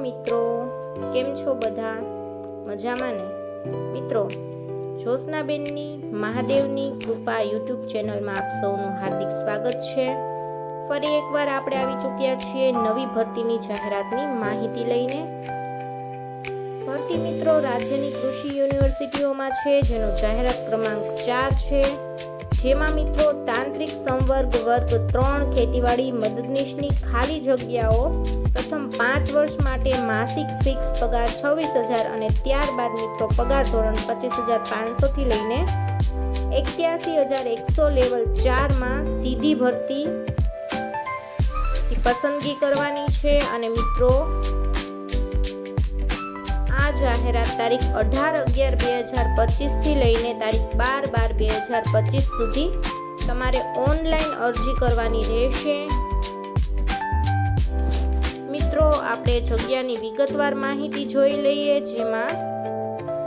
મિત્રો? કેમ છો બધા? મજામાં ને? મિત્રો, જ્યોત્સનાબેનની મહાદેવની કૃપા યુટ્યુબ ચેનલમાં આપ સૌનું હાર્દિક સ્વાગત છે. ફરી એકવાર આપણે આવી ચૂક્યા છીએ નવી ભરતીની જાહેરાતની માહિતી લઈને. ભરતી મિત્રો રાજ્યની કૃષિ યુનિવર્સિટીઓમાં છે, જેનો જાહેરાત ક્રમાંક ચાર છે. જેમાં મિત્રો તાંત્રિક સંવર્ગ વર્ગ ત્રણ ખેતીવાડી મદદનીશની ખાલી જગ્યાઓ પ્રથમ પાંચ વર્ષ માટે માસિક ફિક્સ પગાર છવ્વીસ હજાર અને ત્યારબાદ મિત્રો પગાર ધોરણ પચીસ હજાર પાંચસોથી લઈને એક્યાસી હજાર એકસો લેવલ ચારમાં સીધી ભરતી. પસંદગી કરવાની છે અને મિત્રો જાહેરાત તારીખ અઢાર અગિયાર બે હજાર પચીસથી લઈને તારીખ બાર બાર બે હજાર પચીસ સુધી તમારે ઓનલાઈન અરજી કરવાની રહેશે. મિત્રો, આપણે જગ્યાની વિગતવાર માહિતી જોઈ લઈએ, જેમાં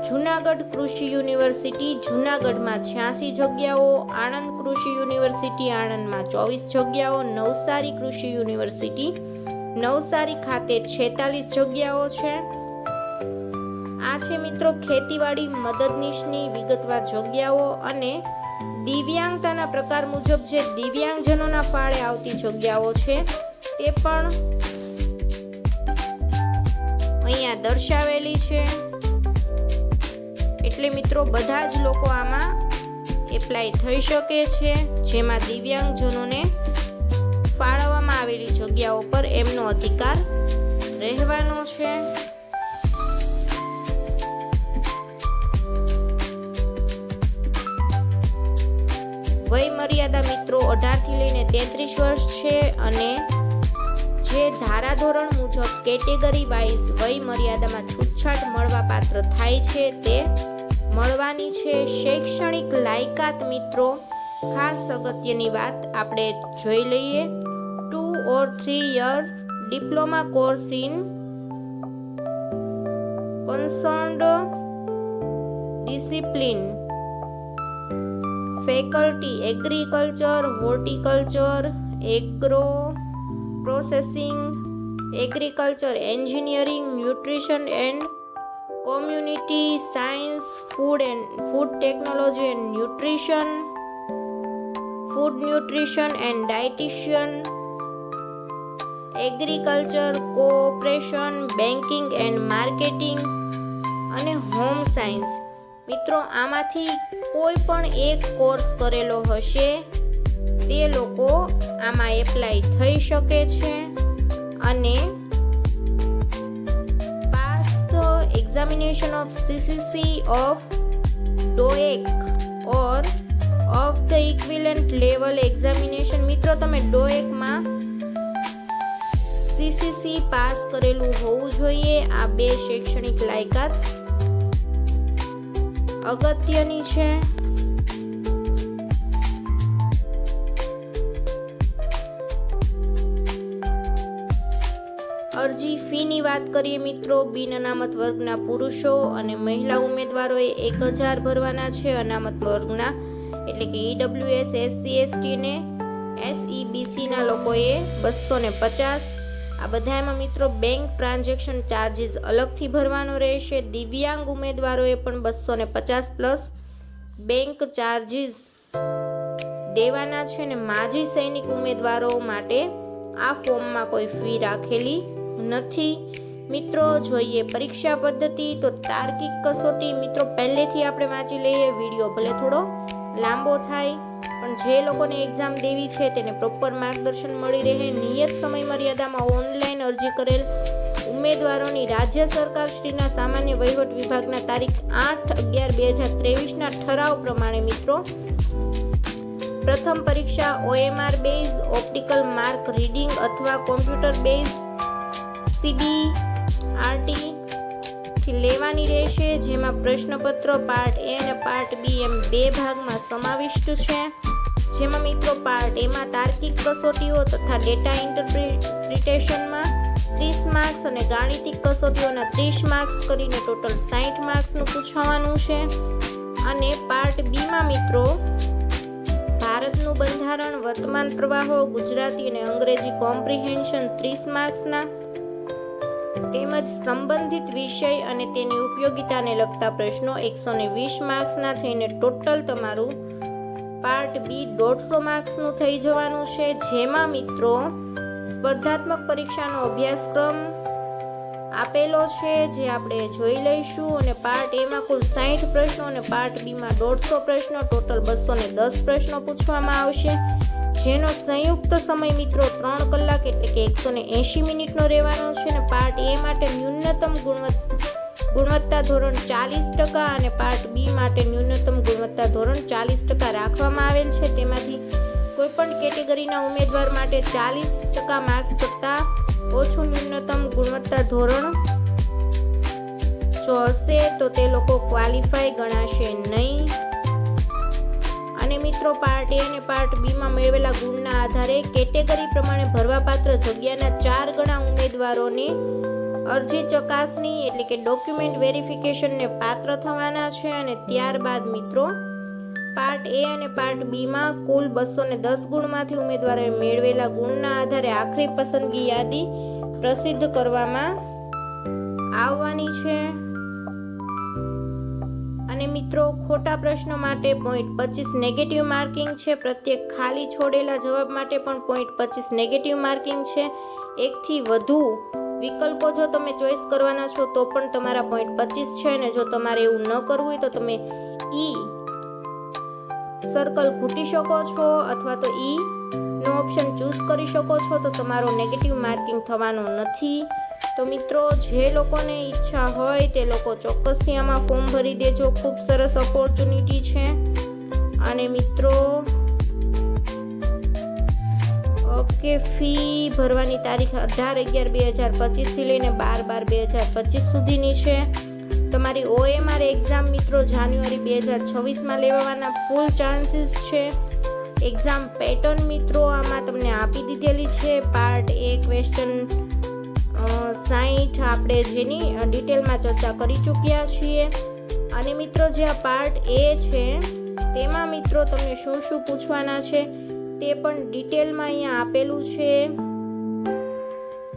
જુનાગઢ કૃષિ યુનિવર્સિટી, જુનાગઢમાં છ્યાસી જગ્યાઓ, આણંદ કૃષિ યુનિવર્સિટી, આણંદમાં ચોવીસ જગ્યાઓ, નવસારી કૃષિ યુનિવર્સિટી, નવસારી ખાતે છેતાલીસ જગ્યાઓ છે. આ છે મિત્રો ખેતીવાડી મદદનીશની વિગતવાર જગ્યાઓ અને દિવ્યાંગતાના પ્રકાર મુજબ જે દિવ્યાંગજનોના ફાળે આવતી જગ્યાઓ છે તે પણ અહીંયા દર્શાવેલી છે. એટલે મિત્રો બધા જ લોકો આમાં એપ્લાય થઈ શકે છે. જેમાં દિવ્યાંગજનોને ફાળવવામાં આવેલી જગ્યાઓ પર એમનો અધિકાર રહેવાનો છે. મર્યાદા મિત્રો અઢારથી લઈને તેત્રીસ વર્ષ છે અને જે ધારાધોરણ મુજબ કેટેગરી વાઇઝ વય મર્યાદામાં છૂટછાટ મળવા પાત્ર થાય છે તે મળવાની છે. શૈક્ષણિક લાયકાત મિત્રો, ખાસ અગત્યની વાત આપણે જોઈ લઈએ. Two or three year diploma course in concerned discipline. Faculty, agriculture, horticulture, agro processing, agriculture engineering, nutrition and community science, food and, food technology and nutrition, food nutrition and dietician, agriculture cooperation, banking and marketing અને home science. મિત્રો, આમાંથી કોઈ પણ એક course કરેલો હશે, તે લોકો આમાં એપ્લાય થઈ શકે છે અને pass the examination of CCC of DOEACC or of the equivalent level examination. મિત્રો, તમે ડોએકમાં સીસીસી પાસ કરેલું હોવું જોઈએ. આ બે શૈક્ષણિક લાયકાત અગત્યની છે. અરજી ફીની વાત કરીએ મિત્રો, બિન અનામત વર્ગના પુરુષો અને મહિલા ઉમેદવારોએ એક હજાર ભરવાના છે અનામત વર્ગના, એટલે કે ઈડબ્લ્યુએસ એસસી એસટીને એસઈબીસીના લોકોએ બસો ને પચાસ આ બધામાં મિત્રો બેંક ટ્રાન્ઝેક્શન ચાર્જીસ અલગથી ભરવાનો રહેશે. દિવ્યાંગ ઉમેદવારોએ પણ બસો ને પચાસ પ્લસ બેંક ચાર્જીસ દેવાના છે ને માજી સૈનિક ઉમેદવારો માટે આ ફોર્મમાં કોઈ ફી રાખેલી નથી. મિત્રો, જોઈએ પરીક્ષા પદ્ધતિ તો તાર્કિક કસોટી મિત્રો પહેલેથી આપણે વાંચી લઈએ. વીડિયો ભલે થોડો લાંબો થાય. પણ જે લોકોને એક્ઝામ દેવી છે તેને પ્રોપર માર્ગદર્શન મળી રહે, નિયત સમય મર્યાદામાં ઓનલાઈન અરજી કરેલ ઉમેદવારોની રાજ્ય સરકાર શ્રીના સામાન્ય વહીવટ વિભાગના તારીખ આઠ અગિયાર બે હજાર ત્રેવીસના ઠરાવ પ્રમાણે મિત્રો, પ્રથમ પરીક્ષા OMR base optical mark reading અથવા કોમ્પ્યુટર બેઝ સીબી આરટી થી લેવાની રહેશે, જેમાં પ્રશ્નપત્ર પાર્ટ એ અને પાર્ટ બી એમ બે ભાગમાં સમાવિષ્ટ છે. જેમાં મિત્રો પાર્ટ એમાં તાર્કિક કસોટીઓ તથા ડેટા ઇન્ટરપ્રિટેશનમાં ત્રીસ માર્ક્સ અને ગાણિતિક કસોટીઓના ત્રીસ માર્ક્સ કરીને ટોટલ સાઠ માર્ક્સનું પૂછવાનું છે. અને પાર્ટ બીમાં મિત્રો, ભારતનું બંધારણ, વર્તમાન પ્રવાહો, ગુજરાતી અને અંગ્રેજી કોમ્પ્રિહેન્શન ત્રીસ માર્ક્સના તેમજ સંબંધિત વિષય અને તેની ઉપયોગિતાને લગતા પ્રશ્નો એકસો ને વીસ માર્ક્સના થઈને ટોટલ તમારું પાર્ટ બી દોઢસો માર્ક્સનું થઈ જવાનું છે. જેમાં મિત્રો સ્પર્ધાત્મક પરીક્ષાનો અભ્યાસક્રમ આપેલો છે, જે આપણે જોઈ લઈશું. અને પાર્ટ એમાં કુલ સાઠ પ્રશ્નો અને પાર્ટ બીમાં દોઢસો પ્રશ્નો, ટોટલ બસો ને દસ પ્રશ્નો પૂછવામાં આવશે. જેનો સંયુક્ત સમય મિત્રો ત્રણ કલાક એટલે કે એકસો ને એંશી મિનિટનો રહેવાનો છે અને પાર્ટ એ માટે ન્યૂનતમ ગુણવત્તા ધોરણ ચાલીસ ટકા અને પાર્ટ બી માટે ન્યૂનતમ ગુણવત્તા ધોરણ ચાલીસ ટકા રાખવામાં આવેલ છે. તેમાંથી કોઈપણ કેટેગરીના ઉમેદવાર માટે ચાલીસ ટકા માર્ક્સ કરતાં ઓછું ન્યૂનતમ ગુણવત્તા ધોરણ જો હશે તો તે લોકો ક્વોલિફાય ગણાશે નહીં. અને મિત્રો પાર્ટ એ અને પાર્ટ બીમાં મેળવેલા ગુણના આધારે કેટેગરી પ્રમાણે ભરવાપાત્ર જગ્યાના ચાર ગણા ઉમેદવારોને અરજી ચકાસણી એટલે કે ડોક્યુમેન્ટ વેરિફિકેશનને પાત્ર થવાના છે અને ત્યારબાદ મિત્રો પાર્ટ એ અને પાર્ટ બીમાં કુલ બસો ને દસ ગુણમાંથી ઉમેદવારોએ મેળવેલા ગુણના આધારે આખરી પસંદગી યાદી પ્રસિદ્ધ કરવામાં આવવાની છે. મિત્રો, ખોટા પ્રશ્નો માટે પોઈન્ટ પચીસ નેગેટિવ માર્કિંગ છે. પ્રત્યેક ખાલી છોડેલા જવાબ માટે પણ પોઈન્ટ પચીસ નેગેટિવ માર્કિંગ છે. એકથી વધુ વિકલ્પો જો તમે ચોઈસ કરવાના છો, તો પણ તમારા પોઈન્ટ પચીસ છે અને જો તમારે એવું ન કરવું હોય તો તમે ઈ સર્કલ ખૂટી શકો છો અથવા તો ઈ નો ઓપ્શન ચૂઝ કરી શકો છો. તો તમારો નેગેટિવ માર્કિંગ થવાનો નથી. તો મિત્રો, જે લોકોને ઈચ્છા હોય તે લોકો ચોક્કસથી આમાં ફોર્મ ભરી દેજો. ખૂબ સરસ ઓપોર્ચ્યુનિટી છે. અને મિત્રો, ઓકે, ફી ભરવાની તારીખ અઢાર અગિયાર બે હજાર પચીસથી લઈને બાર બાર બે હજાર પચીસ સુધીની છે. તમારી ઓએમઆર એક્ઝામ મિત્રો જાન્યુઆરી બે હજાર છવ્વીસમાં લેવાના ફૂલ ચાન્સીસ છે. એક્ઝામ પેટર્ન મિત્રો આમાં તમને આપી દીધેલી છે. પાર્ટ એ ક્વેશ્ચન સાઈઠ આપણે જેની ડિટેલમાં ચર્ચા કરી ચૂક્યા છીએ. અને મિત્રો, જે આ પાર્ટ એ છે, તેમાં મિત્રો તમને શું શું પૂછવાના છે, તે પણ ડિટેલમાં અહીંયા આપેલું છે.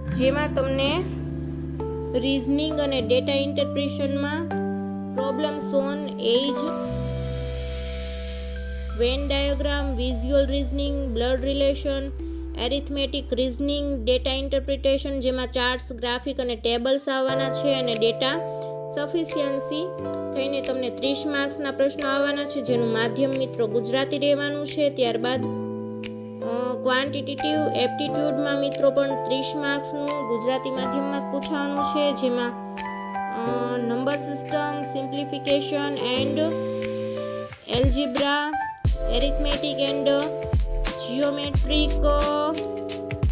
જેમાં તમને રીઝનિંગ અને data ઇન્ટરપ્રિશનમાં problems on age Venn diagram visual reasoning blood relation arithmetic reasoning, data interpretation જેમાં ચાર્ટ્સ, ગ્રાફિક અને ટેબલ્સ આવવાના છે અને ડેટા સફિશિયન્સી થઈને તમને ત્રીસ માર્ક્સના પ્રશ્નો આવવાના છે, જેનું માધ્યમ મિત્રો ગુજરાતી રહેવાનું છે. ત્યારબાદ ક્વાન્ટિટેટિવ એપ્ટિટ્યૂડમાં મિત્રો પણ ત્રીસ માર્ક્સનું ગુજરાતી માધ્યમમાં પૂછવાનું છે, જેમાં number system, simplification and algebra, arithmetic and geometric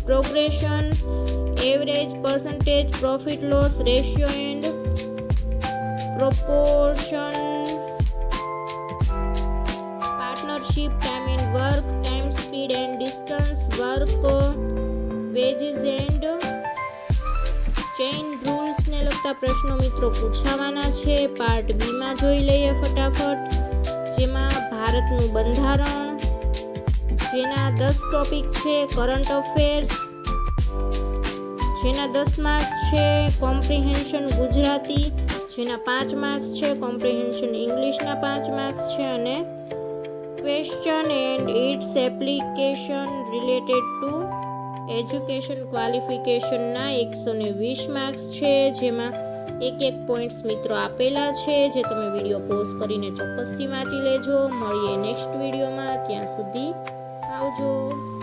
progression average percentage profit loss ratio and proportion partnership time and work time speed and distance work wages and chain રૂલ્સને લગતા પ્રશ્નો મિત્રો પૂછાવાના છે. પાર્ટ બીમાં જોઈ લઈએ ફટાફટ. જેમાં ભારતનું બંધારણ જેના દસ ટોપિક છે કરંટ અફેર્સ જેના દસ માર્ક્સ છે કોમ્પ્રિહેન્શન ગુજરાતી. જેના પાંચ માર્ક્સ છે કોમ્પ્રિહેન્શન ઇંગ્લિશના પાંચ માર્ક્સ છે અને question and its application related to education ક્વોલિફિકેશનના એકસો ને વીસ માર્ક્સ છે, જેમાં એક એક પોઈન્ટ્સ મિત્રો આપેલા છે, જે તમે વીડિયો પોઝ કરીને ચોક્કસથી વાંચી લેજો. મળીએ નેક્સ્ટ વિડીયોમાં ત્યાં સુધી આવજો.